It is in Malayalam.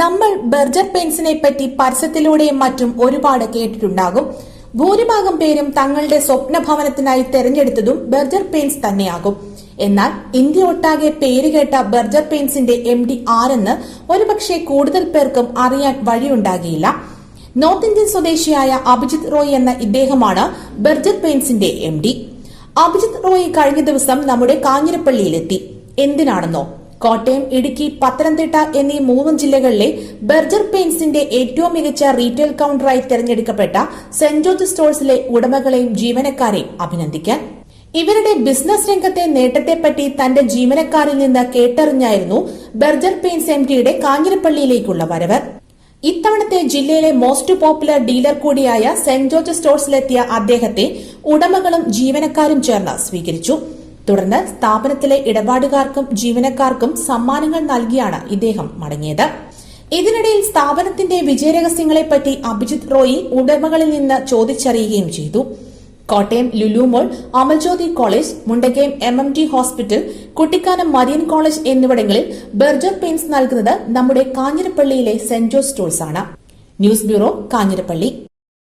നമ്മൾ ബർജർ പെയിൻസിനെ പറ്റി പരസ്യത്തിലൂടെയും മറ്റും ഒരുപാട് കേട്ടിട്ടുണ്ടാകും. ഭൂരിഭാഗം പേരും തങ്ങളുടെ സ്വപ്ന ഭവനത്തിനായി തെരഞ്ഞെടുത്തതും ബർജർ പെയിൻസ് തന്നെയാകും. എന്നാൽ ഇന്ത്യ ഒട്ടാകെ പേരുകേട്ട ബർജർ പെയിൻസിന്റെ എം ഡി ആരെന്ന് ഒരുപക്ഷെ കൂടുതൽ പേർക്കും അറിയാൻ വഴിയുണ്ടാകില്ല നോർത്ത് ഇന്ത്യൻ സ്വദേശിയായ അഭിജിത് റോയ് എന്ന ഇദ്ദേഹമാണ് ബർജർ പെയിൻസിന്റെ എം ഡി. അഭിജിത് റോയ് കഴിഞ്ഞ ദിവസം നമ്മുടെ കാഞ്ഞിരപ്പള്ളിയിലെത്തി. എന്തിനാണെന്നോ? കോട്ടയം ഇടുക്കി പത്തനംതിട്ട എന്നീ മൂന്ന് ജില്ലകളിലെ ബെർജർ പെയിന്റ്സിന്റെ ഏറ്റവും മികച്ച റീറ്റെയിൽ കൌണ്ടറായി തെരഞ്ഞെടുക്കപ്പെട്ട സെന്റ് ജോർജ് സ്റ്റോഴ്സിലെ ഉടമകളെയും ജീവനക്കാരെയും അഭിനന്ദിക്കാൻ. ഇവരുടെ ബിസിനസ് രംഗത്തെ നേട്ടത്തെപ്പറ്റി തന്റെ ജീവനക്കാരിൽ നിന്ന് കേട്ടറിഞ്ഞായിരുന്നു ബെർജർ പെയിൻസ് എം ടിയുടെ കാഞ്ഞിരപ്പള്ളിയിലേക്കുള്ള വരവ്. ഇത്തവണത്തെ ജില്ലയിലെ മോസ്റ്റ് പോപ്പുലർ ഡീലർ കൂടിയായ സെന്റ് ജോർജ് സ്റ്റോഴ്സിലെത്തിയ അദ്ദേഹത്തെ ഉടമകളും ജീവനക്കാരും ചേർന്ന് സ്വീകരിച്ചു. തുടർന്ന് സ്ഥാപനത്തിലെ ഇടപാടുകാർക്കും ജീവനക്കാർക്കും സമ്മാനങ്ങൾ നൽകിയാണ് ഇദ്ദേഹം മടങ്ങിയത്. ഇതിനിടയിൽ സ്ഥാപനത്തിന്റെ വിജയരഹസ്യങ്ങളെപ്പറ്റി അഭിജിത് റോയി ഉടമകളിൽ നിന്ന് ചോദിച്ചറിയുകയും ചെയ്തു. Kottayam Lulumol Amal Jyothi college Mundakayam M M T hospital Kuttikkanam Marian college എന്നിവിടങ്ങളിൽ ബെർജർ പെയിന്റ്സ് നൽകുന്നത് നമ്മുടെ കാഞ്ഞിരപ്പള്ളിയിലെ സെന്റ് ജോസ് സ്റ്റോൾസ് ആണ് ന്യൂസ് ബ്യൂറോ കാഞ്ഞിരപ്പള്ളി.